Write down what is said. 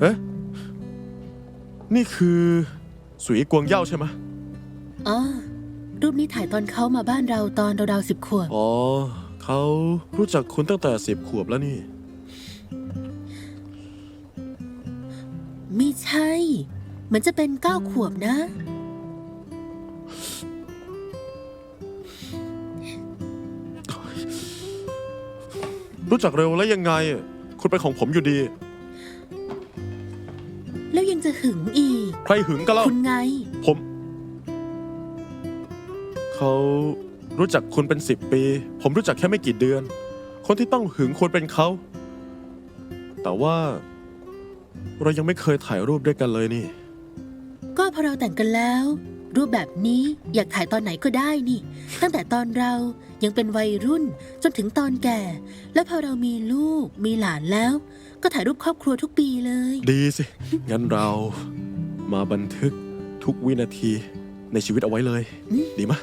เอ๊ะ นี่คือสุยกวงเย่าใช่ไหมอ๋อ รูปนี้ถ่ายตอนเขามาบ้านเราตอนราวๆสิบขวบ อ๋อ เขารู้จักคุณตั้งแต่สิบขวบแล้วนี่ ไม่ใช่ เหมือนจะเป็นเก้าขวบนะ รู้จักเร็วแล้วยังไง คุณเป็นของผมอยู่ดี แล้วยังจะหึงอีก ใครหึงกันเล่าคุณไง ผม เขารู้จักคุณเป็นสิบปี ผมรู้จักแค่ไม่กี่เดือน คนที่ต้องหึงควรเป็นเขา แต่ว่า เรายังไม่เคยถ่ายรูปด้วยกันเลยนี่ ก็พอเราแต่งกันแล้ว รูปแบบนี้อยากถ่ายตอนไหนก็ได้นี่ ตั้งแต่ตอนเรายังเป็นวัยรุ่นจนถึงตอนแก่ แล้วพอเรามีลูกมีหลานแล้ว ก็ถ่ายรูปครอบครัวทุกปีเลย ดีสิ งั้นเรามาบันทึกทุกวินาทีในชีวิตเอาไว้เลยอืมดีไหมย